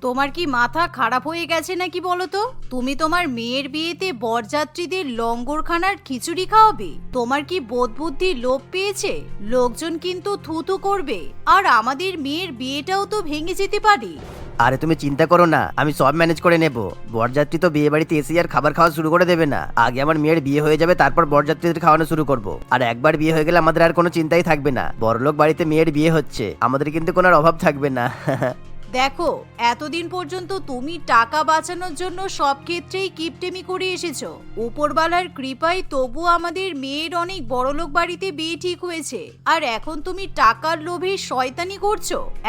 তোমার কি মাথা খারাপ হয়ে গেছে নাকি বলো তো? তুমি তোমার মেয়ের বিয়েতে বরযাত্রীদের লঙ্গরখানার খিচুড়ি খাওয়াবে। তোমার কি বোধ বুদ্ধি লোপ পেয়েছে? লোকজন কিন্তু থুতু করবে। আর আমাদের মেয়ের বিয়েটাও তো ভেঙে যেতে পারে। আরে তুমি চিন্তা করো না, আমি সব ম্যানেজ করে নেব। বরযাত্রী তো বিয়ে বাড়িতে এসে আর খাবার খাওয়া শুরু করে দেবে না। আগে আমার মেয়ের বিয়ে হয়ে যাবে, তারপর বরযাত্রীদের খাওয়ানো শুরু করব। আর একবার বিয়ে হয়ে গেলে আমাদের আর কোনো চিন্তাই থাকবে না। বড়লোক বাড়িতে মেয়ের বিয়ে হচ্ছে। আমাদের কিন্তু কোনো অভাব থাকবে না। দেখো, এতদিন পর্যন্ত তুমি টাকা বাঁচানোর জন্য সব ক্ষেত্রেই কিপটেমি করে এসেছ। উপরবালার কৃপায় তবু আমাদের মেয়ের অনেক বড়লোক বাড়িতে বিয়ে ঠিক হয়েছে। আর এখন তুমি টাকার লোভে শয়তানি করছ।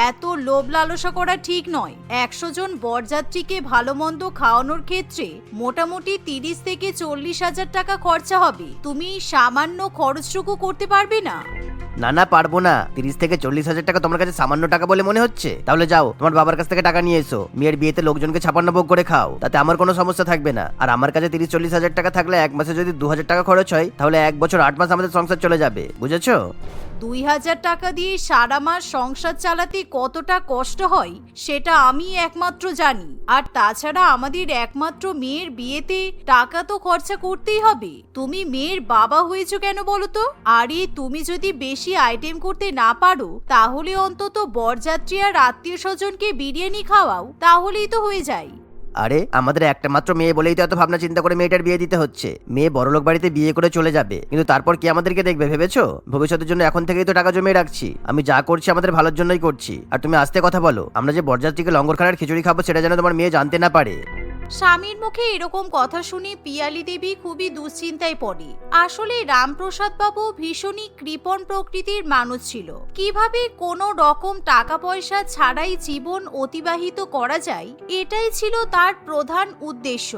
এত লোভ লালসা করা ঠিক নয়। একশো জন বরযাত্রীকে ভালো মন্দ খাওয়ানোর ক্ষেত্রে মোটামুটি তিরিশ থেকে চল্লিশ হাজার টাকা খরচা হবে। তুমি সামান্য খরচটুকু করতে পারবে না। না না, পারব না। তিরিশ থেকে চল্লিশ হাজার টাকা তোমার কাছে সামান্য টাকা বলে মনে হচ্ছে? তাহলে যাও, তোমার বাবার কাছ থেকে টাকা নিয়ে এসো। মেয়ের বিয়েতে লোকজনকে ছাপান্ন ভোগ করে খাও। তাতে আমার কোনো সমস্যা থাকবে না। আর আমার কাছে তিরিশ চল্লিশ হাজার টাকা থাকলে এক মাসে যদি দু হাজার টাকা খরচ হয়, তাহলে এক বছর আট মাস আমাদের সংসার চলে যাবে। বুঝেছ? দুই হাজার টাকা দিয়ে সারা মাস সংসার চালাতে কতটা কষ্ট হয়, সেটা আমি একমাত্র জানি। আর তাছাড়া আমাদের একমাত্র মেয়ের বিয়েতে টাকা তো খরচা করতেই হবে। তুমি মেয়ের বাবা হয়েছো কেন বলো তো আরে, তুমি যদি বেশি আইটেম করতে না পারো, তাহলে অন্তত বরযাত্রী আর আত্মীয় স্বজনকে বিরিয়ানি খাওয়াও, তাহলেই তো হয়ে যায়। আরে, আমাদের একটা মাত্র মেয়ে বলেই তো এত ভাবনা চিন্তা করে মেয়েটার বিয়ে দিতে হচ্ছে। মেয়ে বড়লোক বাড়িতে বিয়ে করে চলে যাবে। কিন্তু তারপর কি আমাদেরকে দেখবে, ভেবেছো? ভবিষ্যতের জন্য এখন থেকেই তো টাকা জমিয়ে রাখছি। আমি যা করছি আমাদের ভালোর জন্যই করছি। আর তুমি আস্তে কথা বলো। আমরা যে বরযাত্রীকে লঙ্গরখানার খিচুড়ি খাব, সেটা যেন তোমার মেয়ে জানতে না পারে। স্বামীর মুখে এরকম কথা শুনে পিয়ালি দেবী খুবই দুশ্চিন্তায় পড়ে। আসলে রামপ্রসাদ বাবু ভীষণই কৃপণ প্রকৃতির মানুষ ছিল। কীভাবে কোনো রকম টাকা পয়সা ছাড়াই জীবন অতিবাহিত করা যায়, এটাই ছিল তার প্রধান উদ্দেশ্য।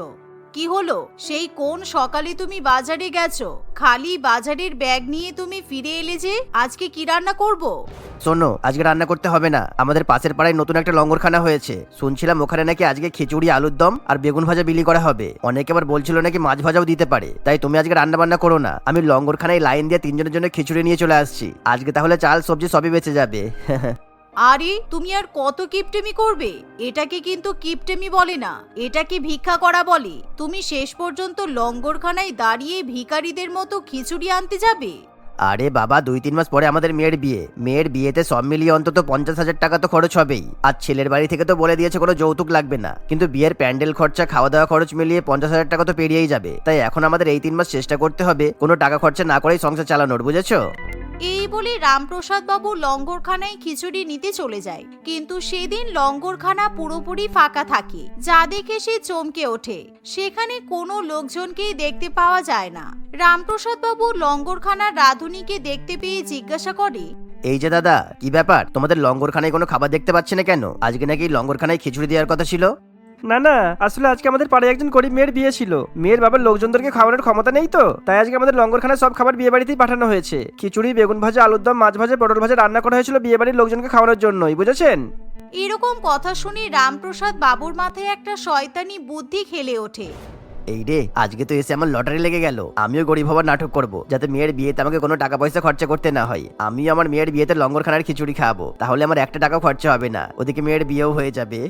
কি হলো? সেই কোন সকালে তুমি বাজারে গেছো? খালি বাজারের ব্যাগ নিয়ে তুমি ফিরে এলে যে, আজকে কি রান্না করব? শোনো, আজকে রান্না করতে হবে না। আমাদের পাশের পাড়ায় নতুন একটা লঙ্গরখানা হয়েছে। শুনছিলাম ওখানে নাকি আজকে খিচুড়ি, আলুর দম আর বেগুন ভাজা বিলি করা হবে। অনেকে আবার বলছিল নাকি মাছ ভাজাও দিতে পারে। তাই তুমি আজকে রান্না বান্না করো না। আমি লঙ্গরখানায় লাইন দিয়ে তিনজনের জন্য খিচুড়ি নিয়ে চলে আসছি। আজকে তাহলে চাল, সবজি সবই বেঁচে যাবে। আরে, তুমি আর কত কিপটেমি করবে? এটাকে কিন্তু কিপটেমি বলে না, এটাকে ভিক্ষা করা বলে। তুমি শেষ পর্যন্ত লঙ্গরখানায় দাঁড়িয়ে ভিকারীদের মতো খিচুড়ি আনতে যাবে? আরে বাবা, দুই তিন মাস পরে আমাদের মেয়ের বিয়ে। মেয়ের বিয়েতে সব মিলিয়ে অন্তত পঞ্চাশ হাজার টাকা তো খরচ হবেই। আর ছেলের বাড়ি থেকে তো বলে দিয়েছে কোনো যৌতুক লাগবে না। কিন্তু বিয়ের প্যান্ডেল খরচা খাওয়া দাওয়া খরচ মিলিয়ে পঞ্চাশ হাজার টাকা তো পেরিয়েই যাবে। তাই এখন আমাদের এই তিন মাস চেষ্টা করতে হবে কোনো টাকা খরচা না করেই সংসার চালানোর, বুঝেছ? এই বলে রামপ্রসাদ বাবু লঙ্গরখানায় খিচুড়ি নিতে চলে যায়। কিন্তু সেদিন লঙ্গরখানা পুরোপুরি ফাঁকা থাকে। যা দেখে সে চমকে ওঠে। সেখানে কোনো লোকজনকেই দেখতে পাওয়া যায় না। রামপ্রসাদ বাবু লঙ্গরখানার রাধুনীকে দেখতে পেয়ে জিজ্ঞাসা করে এই যে দাদা কি ব্যাপার? তোমাদের লঙ্গরখানায় কোনো খাবার দেখতে পাচ্ছি না কেন? আজকে নাকি লঙ্গরখানায় খিচুড়ি দেওয়ার কথা ছিল? না না আসলে আজকে আমাদের পাড়ায় একজন গরিব মেয়ের বিয়ে ছিল। মেয়ের বাবার লোকজনদেরকে খাওয়ানোর ক্ষমতা নেই তো? তাই আজকে আমাদের লঙ্গরখানায় সব খাবার বিয়ে বাড়িতেই পাঠানো হয়েছে। খিচুড়ি বেগুন ভাজা আলুর দম মাছ ভাজা পটল ভাজা রান্না করা হয়েছিল বিয়ে বাড়ির লোকজনকে খাওয়ানোর জন্যই বুঝেছেন? এরকম কথা শুনে রামপ্রসাদ বাবুর মাথায় একটা শয়তানি বুদ্ধি খেলে ওঠে। এই রে, আজকে তো এসে আমার লটারি লেগে গেল। আমিও গরিব হবার নাটক করব, যাতে মেয়ের বিয়েতে আমাকে কোনো টাকা পয়সা খরচা করতে না হয়। আমিও আমার মেয়ের বিয়েতে লঙ্গরখানার খিচুড়ি খাব, তাহলে আমার একটা টাকা খরচা হবে না। ওদিকে মেয়ের বিয়েও হয়ে যাবে।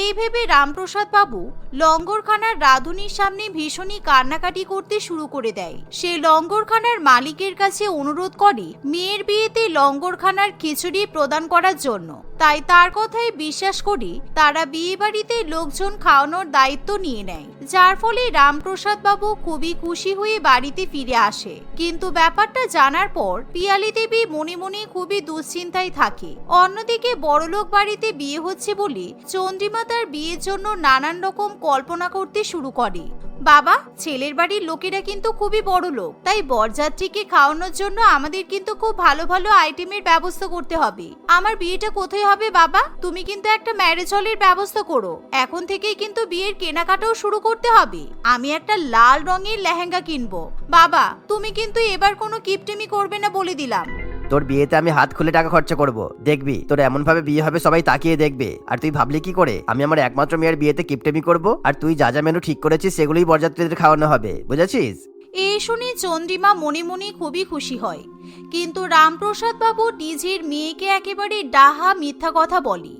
এই ভেবে রামপ্রসাদ বাবু লঙ্গরখানার রাধুনির সামনে ভীষণই কান্নাকাটি করতে শুরু করে দেয়। সে লঙ্গরখানার মালিকের কাছে অনুরোধ করে মেয়ের বিয়েতে লঙ্গরখানার খিচুড়ি প্রদান করার জন্য। তাই তার কথাই বিশ্বাস করি, তারা বিয়ে বাড়িতে লোকজন খাওয়ানোর দায়িত্ব নিয়ে নেয়। যার ফলে রামপ্রসাদ বাবু খুবই খুশি হয়ে বাড়িতে ফিরে আসে। কিন্তু ব্যাপারটা জানার পর পিয়ালি দেবী মনে মনে খুবই দুশ্চিন্তায় থাকে। অন্যদিকে বড়লোক বাড়িতে বিয়ে হচ্ছে বলে চন্দ্রিমা তার বিয়ের জন্য নানান রকম কল্পনা করতে শুরু করে। বাবা, ছেলের বাড়ির লোকেরা কিন্তু খুবই বড় লোক তাই বরযাত্রীকে খাওয়ানোর জন্য আমাদের কিন্তু খুব ভালো ভালো আইটেমের ব্যবস্থা করতে হবে। আমার বিয়েটা কোথায় হবে, বাবা। তুমি কিন্তু একটা ম্যারেজ হলের ব্যবস্থা করো। এখন থেকেই কিন্তু বিয়ের কেনাকাটাও শুরু করতে হবে। আমি একটা লাল রঙের লেহেঙ্গা কিনবো। বাবা, তুমি কিন্তু এবার কোনো কিপটেমি করবে না বলে দিলাম। তোর বিয়েতে আমি হাত খুলে টাকা খরচা করব। দেখবি, তোর এমন ভাবে বিয়ে হবে, সবাই তাকিয়ে দেখবে। আর তুই ভাবলি কি করে? আমি আমার একমাত্র মেয়ের বিয়েতে কিপটেমি করব, আর তুই যা যা মেনু ঠিক করেছিস, সেগুলোই বরযাত্রীদের খাওয়ানো হবে। বুঝেছিস? এই শুনে চন্দ্রিমা মনে মনে খুবই খুশি হয়। কিন্তু রামপ্রসাদ বাবু নিজের মেয়েকে একেবারে ডাহা মিথ্যা কথা বলে।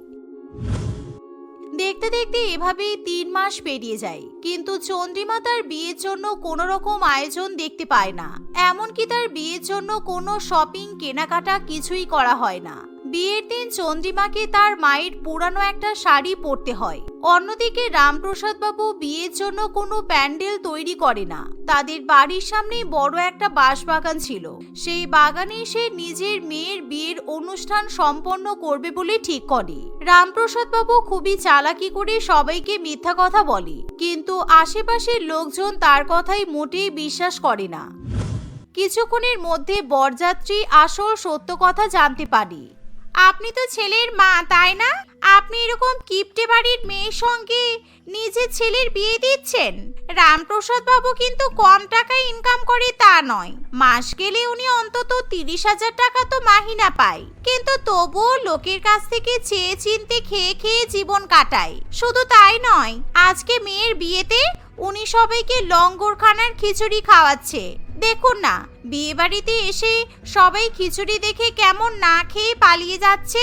দেখতে দেখতে এভাবেই তিন মাস পেরিয়ে যায়, কিন্তু চন্দ্রিমা তার বিয়ের জন্য কোনো রকম আয়োজন দেখতে পায় না। এমনকি তার বিয়ের জন্য কোনো শপিং, কেনাকাটা কিছুই করা হয় না। বিয়ের দিন চন্দ্রিমাকে তার মায়ের পুরানো একটা শাড়ি পরতে হয়। অন্যদিকে রামপ্রসাদ বাবু বিয়ের জন্য কোনো প্যান্ডেল তৈরি করে না। তাদের বাড়ির সামনে বড় একটা বাঁশবাগান ছিল। সেই বাগানে সে নিজের মেয়ের বিয়ের অনুষ্ঠান সম্পন্ন করবে বলে ঠিক করে। রামপ্রসাদ বাবু খুবই চালাকি করে সবাইকে মিথ্যা কথা বলে। কিন্তু আশেপাশের লোকজন তার কথাই মোটেই বিশ্বাস করে না। কিছুক্ষণের মধ্যে বরযাত্রী আসল সত্য কথা জানতে পারি। আপনি তো ছেলের মা, তাই না? আপনি এরকম কিপটে বাড়ির মেয়ের সঙ্গে নিজের ছেলের বিয়ে দিচ্ছেন? রামপ্রসাদ বাবু কিন্তু কম টাকা ইনকাম করে তা নয়। মাস গেলে উনি অন্তত তিরিশ হাজার টাকা তো মাহিনা পায়। কিন্তু তবুও লোকের কাছ থেকে চেয়ে চিনতে, খেয়ে খেয়ে জীবন কাটায়। শুধু তাই নয়, আজকে মেয়ের বিয়েতে উনি সবাইকে লঙ্গরখানার খিচুড়ি খাওয়াচ্ছে। দেখুন না বিয়ে বাড়িতে এসে সবাই খিচুড়ি দেখে কেমন না খেয়ে পালিয়ে যাচ্ছে?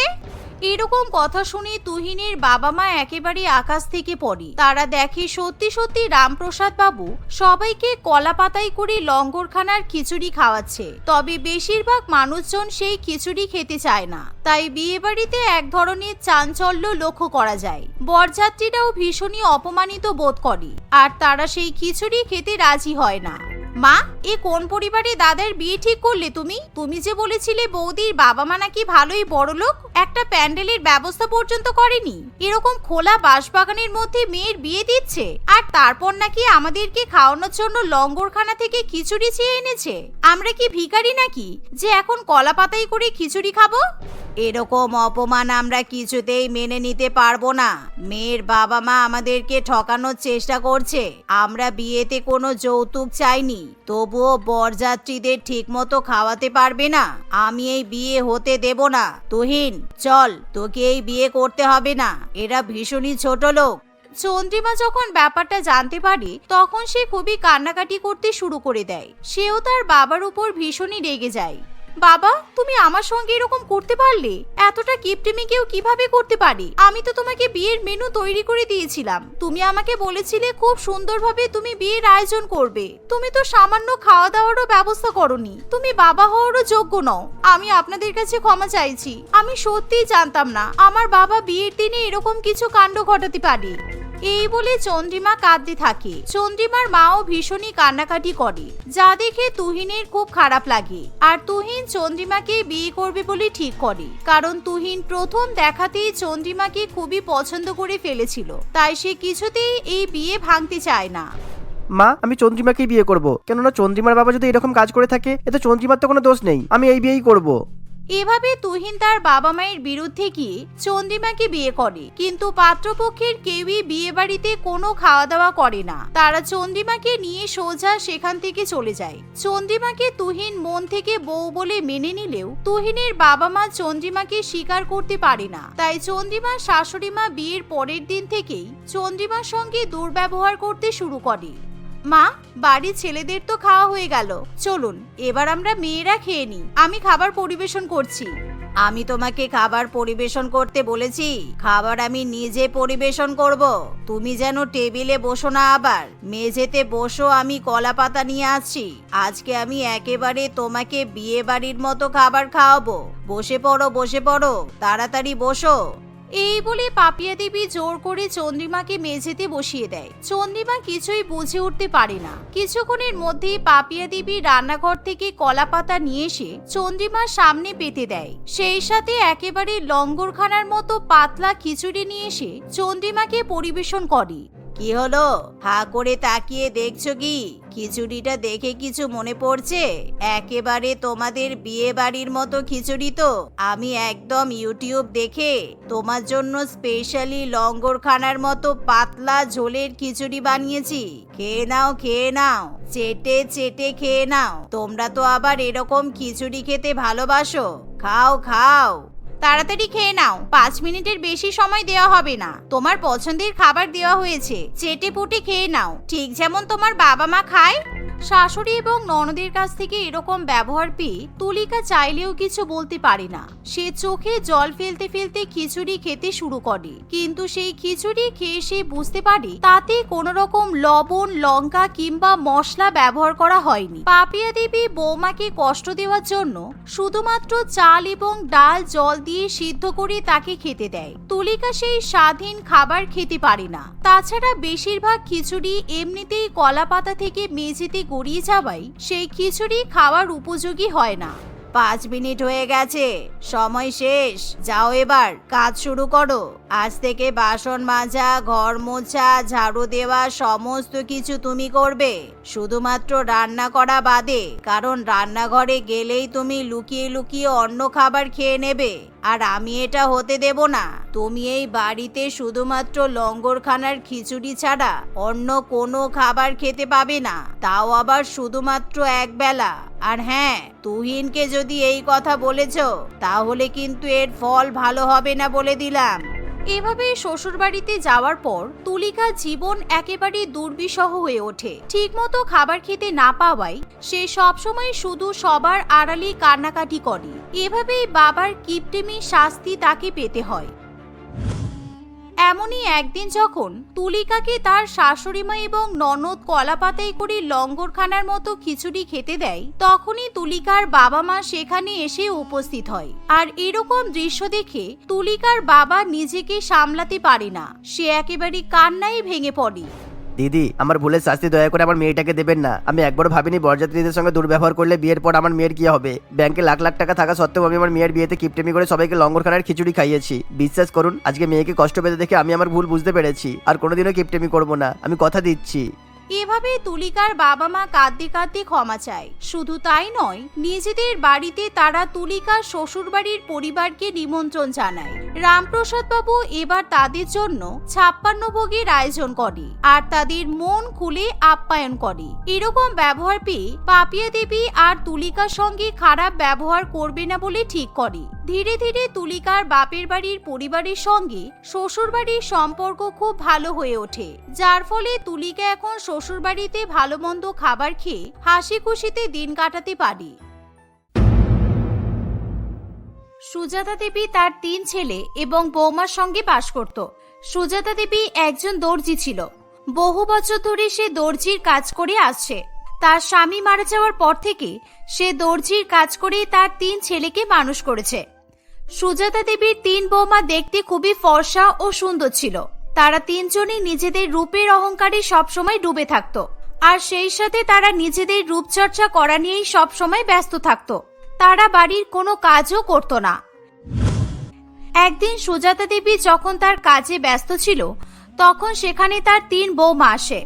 এরকম কথা শুনে তুহিনের বাবা মা একেবারে আকাশ থেকে পড়ে। তারা দেখে সত্যি সত্যি রামপ্রসাদ বাবু সবাইকে কলা পাতায় করে লঙ্গরখানার খিচুড়ি খাওয়াচ্ছে। তবে বেশিরভাগ মানুষজন সেই খিচুড়ি খেতে চায় না। তাই বিয়ে বাড়িতে এক ধরনের চাঞ্চল্য লক্ষ্য করা যায়। বরযাত্রীরাও ভীষণই অপমানিত বোধ করে। আর তারা সেই খিচুড়ি খেতে রাজি হয় না। মা, এ কোন পরিবারে দাদার বিয়ে ঠিক করলে তুমি? তুমি যে বলেছিলে বৌদির বাবা মা নাকি ভালোই বড় লোক একটা প্যান্ডেলের ব্যবস্থা পর্যন্ত করেনি। এরকম খোলা বাঁশবাগানের মধ্যে মেয়ের বিয়ে দিচ্ছে, আর তারপর নাকি আমাদেরকে খাওয়ানোর জন্য লঙ্গরখানা থেকে খিচুড়ি চেয়ে এনেছে। আমরা কি ভিখারি নাকি, যে এখন কলা পাতাই করে খিচুড়ি খাব? এরকম অপমান আমরা কিছুতেই মেনে নিতে পারব না। মেয়ের বাবা মা আমাদেরকে ঠকানোর চেষ্টা করছে। আমরা বিয়েতে কোনো যৌতুক চাইনি। তবুও বরযাত্রীদের ঠিকমতো খাওয়াতে পারবে না। আমি এই বিয়ে হতে দেব না। তুহিন, চল, তোকে এই বিয়ে করতে হবে না। এরা ভীষণই ছোট লোক। চন্দ্রিমা যখন ব্যাপারটা জানতে পারে, তখন সে খুবই কান্নাকাটি করতে শুরু করে দেয়। সেও তার বাবার উপর ভীষণই রেগে যায়। বাবা, তুমি আমার সঙ্গে এরকম করতে পারলে? এতটা কিপটেমি কেউ কীভাবে করতে পারে? আমি তো তোমাকে বিয়ের মেনু তৈরি করে দিয়েছিলাম। তুমি আমাকে বলেছিলে খুব সুন্দরভাবে তুমি বিয়ের আয়োজন করবে। তুমি তো সামান্য খাওয়া দাওয়ারও ব্যবস্থা করনি। তুমি বাবা হওয়ারও যোগ্য নও। আমি আপনাদের কাছে ক্ষমা চাইছি। আমি সত্যিই জানতাম না, আমার বাবা বিয়ের দিনে এরকম কিছু কাণ্ড ঘটাতে পারে। এই বলে চন্দ্রিমা কাঁদতে থাকে। চন্দ্রিমার মাও ভীষণই কান্নাকাটি করে। যা দেখে তুহিনের খুব খারাপ লাগে। আর তুহিন চন্দ্রিমাকে বিয়ে করবে বলে ঠিক করে। কারণ তুহিন প্রথম দেখাতেই চন্দ্রিমাকে খুবই পছন্দ করে ফেলেছিল। তাই সে কিছুতেই এই বিয়ে ভাঙতে চায় না। মা, আমি চন্দ্রিমাকেই বিয়ে করব। কেননা চন্দ্রিমার বাবা যদি এরকম কাজ করে থাকে, এতে চন্দ্রিমার তো কোনো দোষ নেই। আমি এই বিয়েই করব। এভাবে তুহিন তার বাবা মায়ের বিরুদ্ধে গিয়ে চন্দ্রিমাকে বিয়ে করে। কিন্তু পাত্রপক্ষের কেউই বিয়ে বাড়িতে কোনো খাওয়া দাওয়া করে না। তারা চন্দ্রিমাকে নিয়ে সোজা সেখান থেকে চলে যায়। চন্দ্রিমাকে তুহিন মন থেকে বউ বলে মেনে নিলেও তুহিনের বাবা মা চন্দ্রিমাকে স্বীকার করতে পারে না। তাই চন্দ্রিমার শাশুড়ি মা বিয়ের পরের দিন থেকেই চন্দ্রিমার সঙ্গে দুর্ব্যবহার করতে শুরু করে। মা, বাড়ির ছেলেদের তো খাওয়া হয়ে গেল। চলুন, এবার আমরা মেয়েরা খেয়ে নিই। আমি খাবার পরিবেশন করছি। আমি তোমাকে খাবার পরিবেশন করতে বলেছি। খাবার আমি নিজে পরিবেশন করব। তুমি যেন টেবিলে বসো না আবার। মেঝেতে বসো, আমি কলা পাতা নিয়ে আসছি। আজকে আমি একেবারে তোমাকে বিয়ে বাড়ির মতো খাবার খাওয়াবো। বসে পড়ো বসে পড়ো। তাড়াতাড়ি বসো। এই বলে পাপিয়া দেবী জোর করে চন্দ্রিমাকে মেঝেতে বসিয়ে দেয়। চন্দ্রিমা কিছুই বুঝে উঠতে পারে না। কিছুক্ষণের মধ্যেই পাপিয়া দেবী রান্নাঘর থেকে কলা পাতা নিয়ে এসে চন্দ্রিমার সামনে পেতে দেয়। সেই সাথে একেবারে লঙ্গরখানার মতো পাতলা খিচুড়ি নিয়ে এসে চন্দ্রিমাকে পরিবেশন করে। কি হলো? হা করে তাকিয়ে দেখছ কি? খিচুড়িটা দেখে কিছু মনে পড়ছে? একেবারে তোমাদের বিয়ে বাড়ির মতো খিচুড়ি তো। আমি একদম ইউটিউব দেখে তোমার জন্য স্পেশালি লঙ্গরখানার মতো পাতলা ঝোলের খিচুড়ি বানিয়েছি। খেয়ে নাও খেয়ে নাও। চেটে চেটে খেয়ে নাও। তোমরা তো আবার এরকম খিচুড়ি খেতে ভালোবাসো। খাও খাও। তাড়াতাড়ি খেয়ে নাও। পাঁচ মিনিটের বেশি সময় দেওয়া হবে না। তোমার পছন্দের খাবার দেওয়া হয়েছে। চেটে পুটে খেয়ে নাও। ঠিক যেমন তোমার বাবা মা খায় শাশুড়ি এবং ননদের কাছ থেকে এরকম ব্যবহার পেয়ে তুলিকা চাইলেও কিছু বলতে পারে না। সে চোখে জল ফেলতে ফেলতে খিচুড়ি খেতে শুরু করে। কিন্তু সেই খিচুড়ি খেয়ে সে বুঝতে পারে তাতে কোনো রকম লবণ, লঙ্কা কিংবা মশলা ব্যবহার করা হয়নি। পাপিয়া দেবী বৌমাকে কষ্ট দেওয়ার জন্য শুধুমাত্র চাল এবং ডাল জল দিয়ে সিদ্ধ করে তাকে খেতে দেয়। তুলিকা সেই স্বাধীন খাবার খেতে পারে না। তাছাড়া বেশিরভাগ খিচুড়ি এমনিতেই কলা পাতা থেকে মেঝেতে গড়িয়ে যাওয়ায় সেই খিচুড়ি খাওয়ার উপযোগী হয় না। পাঁচ মিনিট হয়ে গেছে। সময় শেষ। যাও এবার। কাজ শুরু করো। আজ থেকে বাসন মাজা, ঘর মোছা, ঝাড়ু দেওয়া, সমস্ত কিছু তুমি করবে। শুধুমাত্র রান্না করা বাদে, কারণ রান্নাঘরে গেলেই তুমি লুকিয়ে লুকিয়ে অন্য খাবার খেয়ে নেবে। আর আমি এটা হতে দেব না। তুমি এই বাড়িতে শুধুমাত্র লঙ্গরখানার খিচুড়ি ছাড়া অন্য কোনো খাবার খেতে পাবে না। তাও আবার শুধুমাত্র এক বেলা আর হ্যাঁ তুহিনকে যদি এই কথা বলেছ, তাহলে কিন্তু এর ফল ভালো হবে না বলে দিলাম। এভাবে শ্বশুরবাড়িতে যাওয়ার পর তুলিকা জীবন একেবারে দুর্বিষহ হয়ে ওঠে। ঠিকমতো খাবার খেতে না পাওয়ায় সে সবসময় শুধু সবার আড়ালে কান্নাকাটি করে। এভাবেই বাবার কিপটেমি শাস্তি তাকে পেতে হয়। এমনই একদিন যখন তুলিকাকে তার শাশুড়িমা এবং ননদ কলাপাতাই করে লঙ্গরখানার মতো খিচুড়ি খেতে দেয়, তখনই তুলিকার বাবা মা সেখানে এসে উপস্থিত হয়। আর এরকম দৃশ্য দেখে তুলিকার বাবা নিজেকে সামলাতে পারে না। সে একেবারে কান্নাই ভেঙে পড়ে। দিদি, আমার ভুলের শাস্তি দয়া করে আমার মেয়েটাকে দেবেন না। আমি একবার ভাবিনি বরযাত্রীদের সঙ্গে দুর্ব্যবহার করলে বিয়ের পর আমার মেয়ের কি হবে? ব্যাংকে লাখ লাখ টাকা থাকা সত্ত্বেও আমি আমার মেয়ের বিয়েতে কিপটেমি করে সবাইকে লঙ্গরখানার খিচুড়ি খাইয়েছি। বিশ্বাস করুন, আজকে মেয়েকে কষ্ট পেতে দেখে আমি আমার ভুল বুঝতে পেরেছি। আর কোনোদিনও কিপটেমি করব না। আমি কথা দিচ্ছি। এভাবে তুলিকার বাবা মা কাঁদতে কাঁদতে ক্ষমা চায়। শুধু তাই নয়, নিজেদের বাড়িতে তারা তুলিকার শ্বশুরবাড়ির পরিবারকে নিমন্ত্রণ জানায়। রামপ্রসাদ বাবু এবার তাদের জন্য ছাপ্পান্ন ভোগের আয়োজন করে আর তাদের মন খুলে আপ্যায়ন করে। এরকম ব্যবহার পেয়ে পাপিয়া দেবী আর তুলিকার সঙ্গে খারাপ ব্যবহার করবে না বলে ঠিক করে। ধীরে ধীরে তুলিকার বাপের বাড়ির পরিবারের সঙ্গে শ্বশুর বাড়ির সম্পর্ক খুব ভালো হয়ে ওঠে, যার ফলে তুলিকা এখন শ্বশুর বাড়িতে ভালো মন্দ খাবার খেয়ে হাসি খুশিতে দিন কাটাতে পারে। সুজাতা দেবী তার তিন ছেলে এবং বৌমার সঙ্গে বাস করত। সুজাতা দেবী একজন দর্জি ছিল। বহু বছর ধরে সে দর্জির কাজ করে আসছে। তার স্বামী মারা যাওয়ার পর থেকে সে দর্জির কাজ করে তার তিন ছেলেকে মানুষ করেছে। সুজাতা দেবীর তিন বৌমা দেখতে খুবই ফর্সা ও সুন্দর ছিল। তারা তিনজনই নিজেদের রূপের অহংকারে সবসময় ডুবে থাকত। আর সেই সাথে তারা নিজেদের রূপচর্চা করা নিয়েই সবসময় ব্যস্ত থাকত। তারা বাড়ির কোনো কাজও করত না। একদিন সুজাতা দেবী যখন তার কাজে ব্যস্ত ছিল, তখন সেখানে তার তিন বৌমা আসে।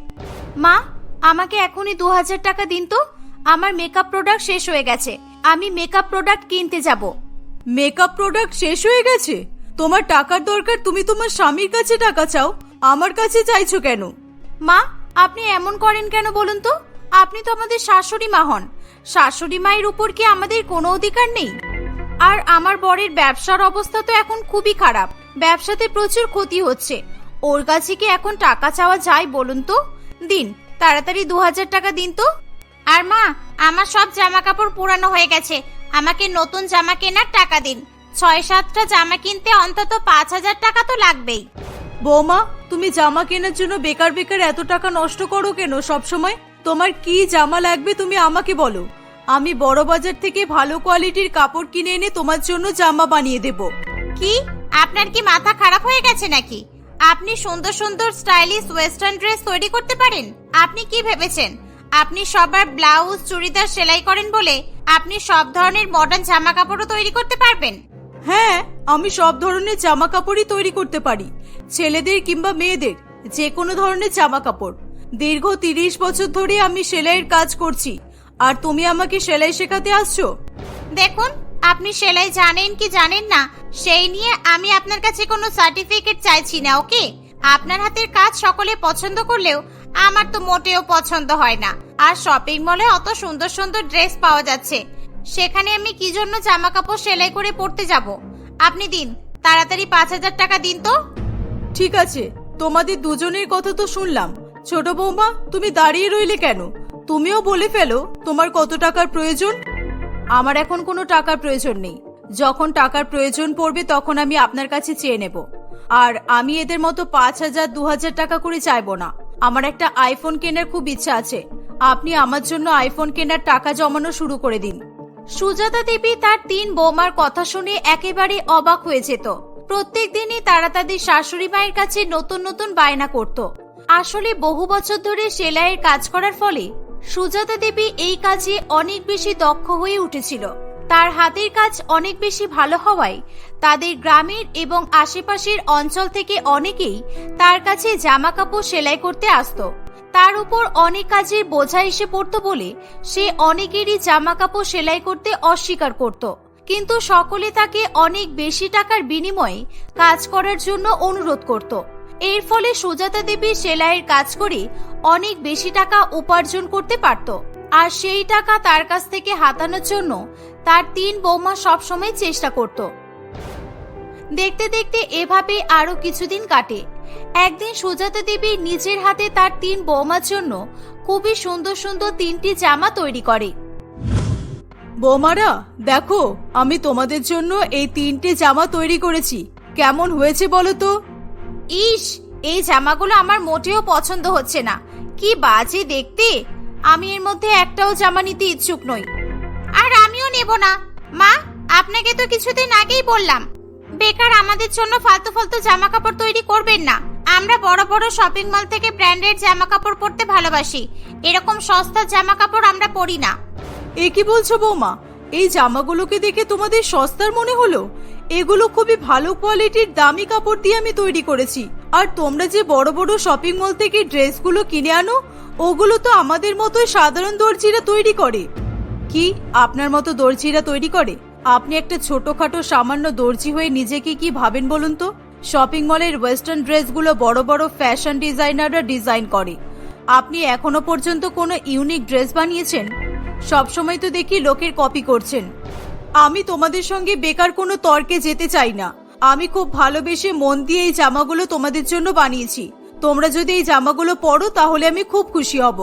মা, আমাকে এখনই দু হাজার টাকা দিন তো। আমার মেকআপ প্রোডাক্ট শেষ হয়ে গেছে। আমি মেকআপ প্রোডাক্ট কিনতে যাব। মেকআপ প্রোডাক্ট শেষ হয়ে গেছে? তোমার টাকার দরকার তুমি তোমার স্বামীর কাছে টাকা চাও? আমার কাছে চাইছো কেন? মা আপনি এমন করেন কেন বলুন তো? আপনি তো আমাদের শাশুড়ি মা হন। শাশুড়ি মায়ের উপর কি আমাদের কোনো অধিকার নেই? আর আমার বরের ব্যবসার অবস্থা তো এখন খুবই খারাপ। ব্যবসাতে প্রচুর ক্ষতি হচ্ছে। ওর কাছে কি এখন টাকা চাওয়া যায় বলুন তো? দিন তাড়াতাড়ি দু হাজার টাকা দিন তো। আর মা আমার সব জামা কাপড় পুরানো হয়ে গেছে। আমাকে নতুন জামা কেনার টাকা দিন। ছয় সাতটা জামা কিনতে অন্তত পাঁচ হাজার টাকা তো লাগবেই। বৌমা তুমি জামা কেনার জন্য বেকার বেকার এত টাকা নষ্ট করো কেন সব সময় তোমার কি জামা লাগবে তুমি আমাকে বলো। আমি বড় বাজার থেকে ভালো কোয়ালিটির কাপড় কিনে এনে তোমার জন্য জামা বানিয়ে দেব। কি? আপনার কি মাথা খারাপ হয়ে গেছে নাকি? আপনি সুন্দর সুন্দর স্টাইলিশ ওয়েস্টার্ন ড্রেস তৈরি করতে পারেন? আপনি কি ভেবেছেন? আপনি সবার ব্লাউজ চুড়িদার সেলাই করেন বলে আপনি সব ধরনের মডার্ন জামা কাপড়ও তৈরি করতে পারবেন। হ্যাঁ আমি সব ধরনের জামা কাপড়ই তৈরি করতে পারি। ছেলেদের কিংবা মেয়েদের যে কোনো ধরনের জামা কাপড় দীর্ঘ তিরিশ বছর ধরে আমি সেলাইয়ের কাজ করছি। আর তুমি আমাকে সেলাই শেখাতে আসছো? দেখুন আপনি সেলাই জানেন কি জানেন না সেই নিয়ে আমি আপনার কাছে কোনো সার্টিফিকেট চাইছি না ওকে আপনার হাতের কাজ সকলে পছন্দ করলেও আমার তো মোটেও পছন্দ হয় না। আর শপিং মলে অত সুন্দর সুন্দর ড্রেস পাওয়া যাচ্ছে। সেখানে আমি কি জন্য জামা কাপড় সেলাই করে পড়তে যাব? আপনি দিন, তাড়াতাড়ি পাঁচ হাজার টাকা দিন তো। ঠিক আছে, তোমাদের দুজনের কথা তো শুনলাম। ছোট বৌমা, তুমি দাঁড়িয়ে রইলে কেন? তুমিও বলে ফেলো, তোমার কত টাকার প্রয়োজন? আমার এখন কোনো টাকার প্রয়োজন নেই। যখন টাকার প্রয়োজন পড়বে, তখন আমি আপনার কাছে চেয়ে নেব। আর আমি এদের মতো পাঁচ হাজার, দু হাজার টাকা করে চাইব না। আমার একটা আইফোন কেনার খুব ইচ্ছা আছে। আপনি আমার জন্য আইফোন কেনার টাকা জমানো শুরু করে দিন। সুজাতা দেবী তার তিন বৌমার কথা শুনে একেবারে অবাক হয়ে যেত। প্রত্যেক দিনই তারা তাদের শাশুড়ি মায়ের কাছে নতুন নতুন বায়না করত। আসলে বহু বছর ধরে সেলাইয়ের কাজ করার ফলে সুজাতা দেবী এই কাজে অনেক বেশি দক্ষ হয়ে উঠেছিল। তার হাতের কাজ অনেক বেশি ভালো হওয়ায় তাদের গ্রামের এবং আশেপাশের অঞ্চল থেকে অনেকেই তার কাছে জামা কাপড় সেলাই করতে আসতো। তার উপর অনেক কাজের বোঝা এসে পড়তো বলে সে অনেকেরই জামা কাপড় সেলাই করতে অস্বীকার করত। কিন্তু সকলে তাকে অনেক বেশি টাকার বিনিময়ে কাজ করার জন্য অনুরোধ করত। এর ফলে সুজাতা দেবী সেলাইয়ের কাজ করে অনেক বেশি টাকা উপার্জন করতে পারত। আর সেই টাকা তার কাছ থেকে হাতানোর জন্য তার তিন বৌমা সবসময় চেষ্টা করত। দেখতে দেখতে এভাবে আরও কিছুদিন কাটে। একদিন সুজাতা দেবী নিজের হাতে তার তিন বৌমার জন্য খুবই সুন্দর সুন্দর তিনটি জামা তৈরি করে। বৌমারা দেখো আমি তোমাদের জন্য এই তিনটে জামা তৈরি করেছি। কেমন হয়েছে বলো তো? ইস এই জামাগুলো আমার মোটেও পছন্দ হচ্ছে না। কি বাজে দেখতে! আমি এর মধ্যে একটাও জামা নিতে ইচ্ছুক নই। আর আমিও নেব না। মা, আপনাকে তো কিছুদিন আগেই বললাম, বেকার আমাদের জন্য ফালতু ফালতু জামা কাপড় তৈরি করবেন না। আমরা বড় বড় শপিং মল থেকে ব্র্যান্ডেড জামা কাপড় পরতে ভালোবাসি। এরকম সস্তা জামা কাপড় আমরা পরি না। এ কি বলছো বৌমা? এই জামাগুলোকে দেখে তোমাদের সস্তার মনে হলো? এগুলো খুবই ভালো কোয়ালিটির দামি কাপড় দিয়ে আমি তৈরি করেছি। আর তোমরা যে বড় বড় শপিং মল থেকে ড্রেসগুলো কিনে আনো ওগুলো তো আমাদের মতোই সাধারণ দর্জিরা তৈরি করে। কি? আপনার মতো দর্জিরা তৈরি করে? আপনি একটা ছোটখাটো সামান্য দর্জি হয়ে নিজেকে কি ভাবেন বলুন তো? শপিং মলের ওয়েস্টার্ন ড্রেসগুলো বড় বড় ফ্যাশন ডিজাইনাররা ডিজাইন করে। আপনি এখনও পর্যন্ত কোনো ইউনিক ড্রেস বানিয়েছেন? সবসময় তো দেখি লোকের কপি করছেন। আমি তোমাদের সঙ্গে বেকার কোনো তর্কে যেতে চাই না। আমি খুব ভালোবেসে মন দিয়ে এই জামাগুলো তোমাদের জন্য বানিয়েছি। তোমরা যদি এই জামাগুলো পরো, তাহলে আমি খুব খুশি হব।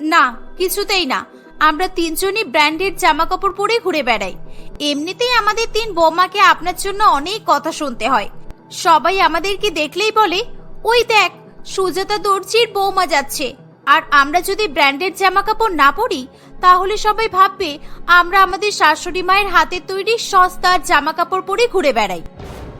না, কিছুতেই না। আমরা তিনজনই ব্র্যান্ডেড জামা কাপড় পরে ঘুরে বেড়াই। এমনিতেই আমাদের তিন বৌমাকে আপনার জন্য অনেক কথা শুনতে হয়। সবাই আমাদেরকে দেখলেই বলে, ওই দেখ, সুজাতা দর্জির বৌমা যাচ্ছে। আর আমরা যদি ব্র্যান্ডেড জামা কাপড় না পরি, তাহলে সবাই ভাববে, আমরা আমাদের শাশুড়ি মায়ের হাতের তৈরি সস্তার জামা কাপড় পরে ঘুরে বেড়াই।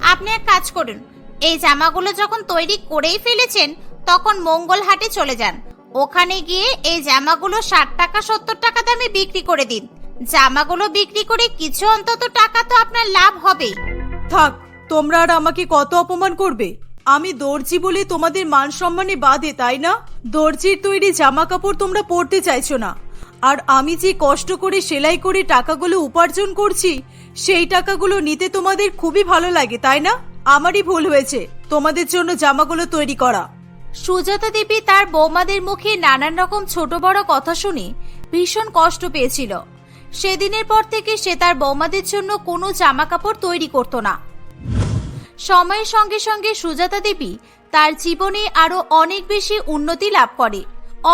আপনি এক কাজ করুন এই জামাগুলো যখন তৈরি করেই ফেলেছেন, তখন মঙ্গল হাটে চলে যান। ওখানে গিয়ে এই জামাগুলো ষাট টাকা, সত্তর টাকা দামে বিক্রি করে দিন। জামাগুলো বিক্রি করে কিছু অন্তত টাকা তো আপনার লাভ হবেই। থাক, তোমরা আর আমাকে কত অপমান করবে? আমি দর্জি বলে তোমাদের মান সম্মানে বাধে, তাই না? দর্জির তৈরি জামা কাপড় তোমরা পরতে চাইছো না। আর আমি যে কষ্ট করে সেলাই করে টাকাগুলো উপার্জন করছি, সেই টাকাগুলো নিতে তোমাদের খুবই ভালো লাগে, তাই না? আমারই ভুল হয়েছে। তোমাদের জন্য জামাগুলো তৈরি করা। সুজাতা দেবী তার বৌমাদের মুখে নানান রকম ছোট বড় কথা শুনে ভীষণ কষ্ট পেয়েছিল। সেদিনের পর থেকে সে তার বৌমাদের জন্য কোনো জামা কাপড় তৈরি করত না। সময়ের সঙ্গে সঙ্গে সুজাতা দেবী তার জীবনে আরও অনেক বেশি উন্নতি লাভ করে।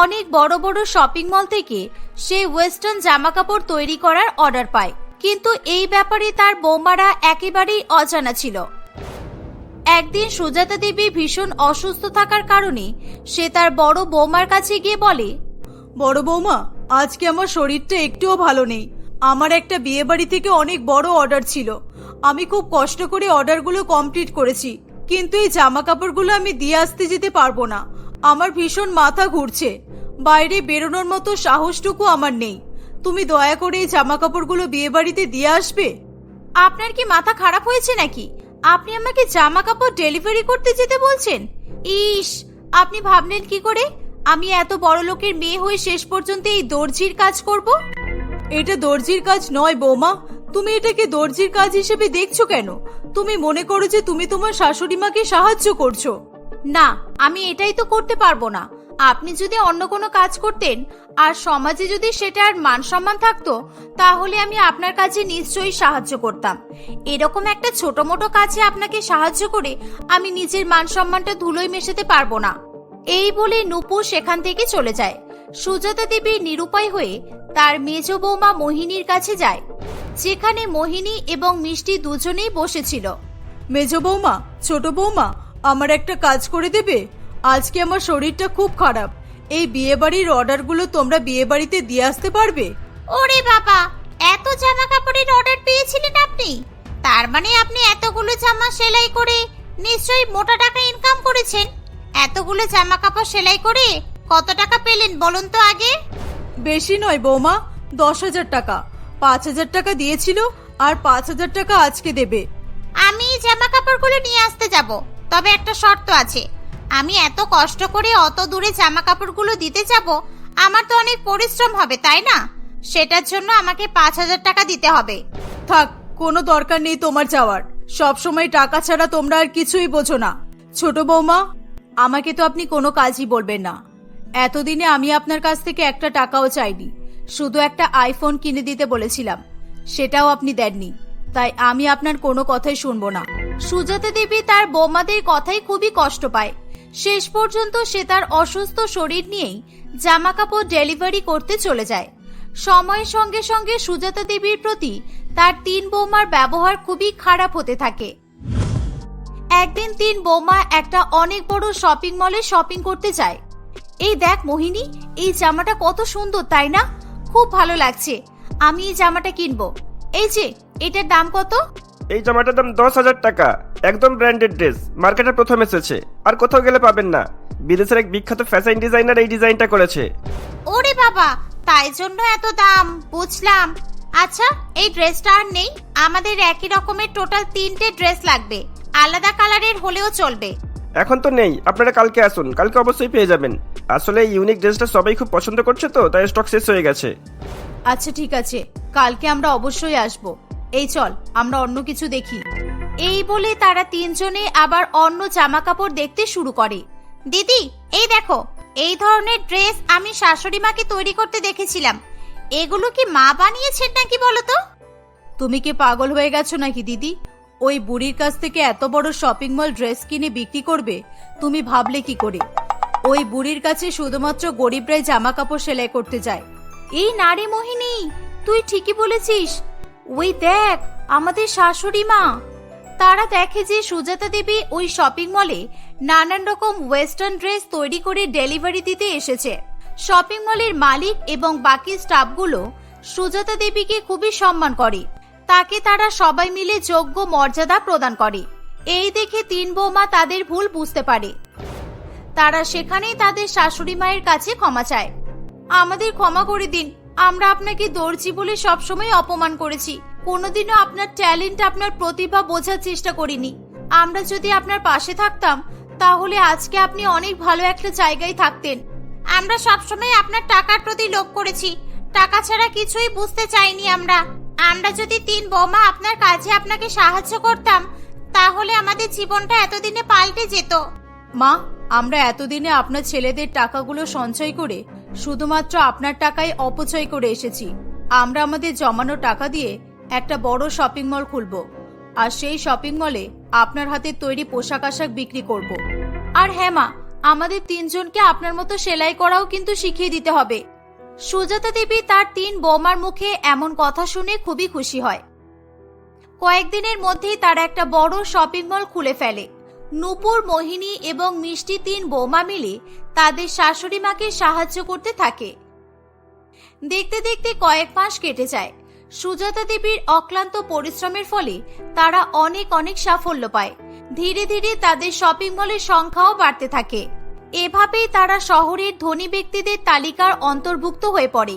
অনেক বড় বড় শপিং মল থেকে সে ওয়েস্টার্ন জামা কাপড় তৈরি করার অর্ডার পায়। কিন্তু এই ব্যাপারে তার বৌমারা একেবারেই অজানা ছিল। একদিন সুজাতা দেবী ভীষণ অসুস্থ থাকার কারণে সে তার বড় বৌমার কাছে গিয়ে বলে বড় বৌমা আজকে আমার শরীরটা একটুও ভালো নেই। আমার একটা বিয়ে বাড়ি থেকে অনেক বড় অর্ডার ছিল। আমি খুব কষ্ট করে অর্ডারগুলো কমপ্লিট করেছি কিন্তু এই জামা কাপড়গুলো আমি দিয়ে আসতে যেতে পারব না। আমার ভীষণ মাথা ঘুরছে। বাইরে বেরোনোর মতো সাহসটুকু আমার নেই। তুমি দয়া করে এই জামা কাপড়গুলো বিয়ে বাড়িতে দিয়ে আসবে? আপনার কি মাথা খারাপ হয়েছে নাকি? আপনি আমাকে জামা কাপড় ডেলিভারি করতে যেতে বলছেন? ইস, আপনি ভাবলেন কি করে? আমি এত বড় লোকের মেয়ে হয়ে শেষ পর্যন্ত এই দর্জির কাজ করব? এটা দর্জির কাজ নয়, বৌমা। তুমি এটাকে দর্জির কাজ হিসেবে দেখছ কেন? তুমি মনে করো যে তুমি তোমার শাশুড়ি মাকে সাহায্য করছ। না, আমি এটাই তো করতে পারব না। আপনি যদি অন্য কোনো কাজ করতেন আর সমাজে যদি সেটার মান সম্মান থাকতো, তাহলে আমি আপনার কাছে নিশ্চয়ই সাহায্য করতাম। এরকম একটা ছোট মোটো কাজে আপনাকে সাহায্য করে আমি নিজের মান সম্মানটা ধুলোয় মেশাতে পারব না। এই বলে নুপু সেখান থেকে চলে যায়। সুজাতা দেবী নিরুপায় হয়ে তার মেজ বৌমা মোহিনীর কাছে যায়, যেখানে মোহিনী এবং মিষ্টি দুজনেই বসেছিল। মেজ বৌমা, ছোট বৌমা, আমার একটা কাজ করে দেবে? আজকে আমার শরীরটা খুব খারাপ। এই বিয়ে বাড়ির অর্ডারগুলো তোমরা বিয়ে বাড়িতে দিয়ে আসতে পারবে? ওরে বাবা এত জামা কাপড়ের অর্ডার পেয়েছিলেন আপনি। তার মানে আপনি এতগুলো জামা সেলাই করে নিশ্চয়ই মোটা টাকা ইনকাম করেছেন। এতগুলো জামা কাপড় সেলাই করে কত টাকা পেলেন বলুন তো আগে? বেশি নয় বৌমা দশ হাজার টাকা। পাঁচ হাজার টাকা দিয়েছিল আর পাঁচ হাজার টাকা আজকে দেবে। আমি জামা কাপড়গুলো নিয়ে আসতে যাব তবে একটা শর্ত আছে। আমি এত কষ্ট করে অত দূরে জামা কাপড়গুলো দিতে যাব, আমার তো অনেক পরিশ্রম হবে, তাই না? সেটার জন্য আমাকে পাঁচ হাজার টাকা দিতে হবে। থাক, কোনো দরকার নেই তোমার যাওয়ার। সব সময় টাকা ছাড়া তোমরা আর কিছুই বোঝো না। ছোট বৌমা, আমাকে তো আপনি কোনো কাজই বলবেন না। এতদিনে আমি আপনার কাছ থেকে একটা টাকাও চাইনি। শুধু একটা আইফোন কিনে দিতে বলেছিলাম। সেটাও আপনি দেননি। তাই আমি আপনার কোনো কথাই শুনব না। সুজাতা দেবী তার বৌমাদের কথাই খুবই কষ্ট পায়। শেষ পর্যন্ত সে তার অসুস্থ শরীর নিয়েই জামা কাপড় ডেলিভারি করতে চলে যায়। সময়ের সঙ্গে সঙ্গে সুজাতা দেবীর প্রতি তার তিন বৌমার ব্যবহার খুবই খারাপ হতে থাকে। একদিন তিন বৌমা একটা অনেক বড় শপিং মলে শপিং করতে যায়। এই দেখ মোহিনী, এই জামাটা কত সুন্দর, তাই না? খুব ভালো লাগছে। আমি এই জামাটা কিনবো। এই যে, এটার দাম কত? এই জামাটার দাম দশ হাজার টাকা। একদম ব্র্যান্ডেড ড্রেস মার্কেটে প্রথম এসেছে। আর কোথাও গেলে পাবেন না। বিদেশের এক বিখ্যাত ফ্যাশন ডিজাইনার এই ডিজাইনটা করেছে। ওরে বাবা তাই জন্য এত দাম। বুঝলাম। আচ্ছা এই ড্রেসটা আর নেই। আমাদের একই রকমের টোটাল তিনটে ড্রেস লাগবে। আলাদা কালারের হলেও চলবে। এখন তো নেই। আপনারা কালকে আসুন। কালকে অবশ্যই পেয়ে যাবেন। আসলে এই ইউনিক ড্রেসটা সবাই খুব পছন্দ করছে তো তাই স্টক শেষ হয়ে গেছে। আচ্ছা ঠিক আছে। কালকে আমরা অবশ্যই আসব। এই চল, আমরা অন্য কিছু দেখি। এই বলে তারা তিনজনে আবার অন্য জামা কাপড় দেখতে শুরু করে। দিদি, এই দেখো, এই ধরনের ড্রেস আমি শাশুড়ি মাকে তৈরি করতে দেখেছিলাম। এগুলো কি মা বানিয়েছেন নাকি বলো তো? তুমি কি পাগল হয়ে গেছো নাকি দিদি? ওই বুড়ির কাছ থেকে এত বড় শপিং মল ড্রেস কিনে বিক্রি করবে, তুমি ভাবলে কি করে? ওই বুড়ির কাছে শুধুমাত্র গরিবরাই জামা কাপড় সেলাই করতে যায়। এই নারী মোহিনী, তুই ঠিকই বলেছিস ওই দেখ, আমাদের শাশুড়ি মা। তারা দেখে যে সুজাতা দেবী ওই শপিং মলে নানান রকম ওয়েস্টার্ন ড্রেস তৈরি করে ডেলিভারি দিতে এসেছে। শপিং মলের মালিক এবং বাকি স্টাফগুলো সুজাতা দেবীকে খুবই সম্মান করে। তাকে তারা সবাই মিলে যোগ্য মর্যাদা প্রদান করে। এই দেখে তিন বৌমা তাদের ভুল বুঝতে পারে। তারা সেখানেই তাদের শাশুড়ি মায়ের কাছে ক্ষমা চায়। আমাদের ক্ষমা করে দিন। আমরা আপনাকে দর্জি বলে সবসময় অপমান করেছি। কোনোদিনও আপনার ট্যালেন্ট, আপনার প্রতিভা বোঝার চেষ্টা করিনি। আমরা যদি আপনার পাশে থাকতাম, তাহলে আজকে আপনি অনেক ভালো একটা জায়গায় থাকতেন। আমরা সবসময় আপনার টাকার প্রতি লোভ করেছি। টাকা ছাড়া কিছুই বুঝতে চাইনি আমরা। আমরা যদি তিন বোমা আপনার কাজে আপনাকে সাহায্য করতাম, তাহলে আমাদের জীবনটা এতদিনে পাল্টে যেত। মা আমরা এতদিনে আপনার ছেলেদের টাকাগুলো সঞ্চয় করে শুধুমাত্র আপনার টাকায় অপচয় করে এসেছি। আমরা আমাদের জমানো টাকা দিয়ে একটা বড় শপিং মল খুলব। আর সেই শপিং মলে আপনার হাতে তৈরি পোশাক আশাক বিক্রি করব। আর হ্যাঁ আমাদের তিনজনকে আপনার মতো সেলাই করাও কিন্তু শিখিয়ে দিতে হবে। সুজাতা দেবী তার তিন বৌমার মুখে এমন কথা শুনে খুবই খুশি হয়। কয়েকদিনের মধ্যেই তারা একটা বড় শপিং মল খুলে ফেলে। নূপুর, মোহিনী এবং মিষ্টি তিন বৌমা মিলে তাদের শাশুড়ি মাকে সাহায্য করতে থাকে। দেখতে দেখতে কয়েক মাস কেটে যায়। সুজাতা দেবীর অক্লান্ত পরিশ্রমের ফলে তারা অনেক অনেক সাফল্য পায়। ধীরে ধীরে তাদের শপিং মলের সংখ্যাও বাড়তে থাকে। এভাবেই তারা শহরের ধনী ব্যক্তিদের তালিকার অন্তর্ভুক্ত হয়ে পড়ে।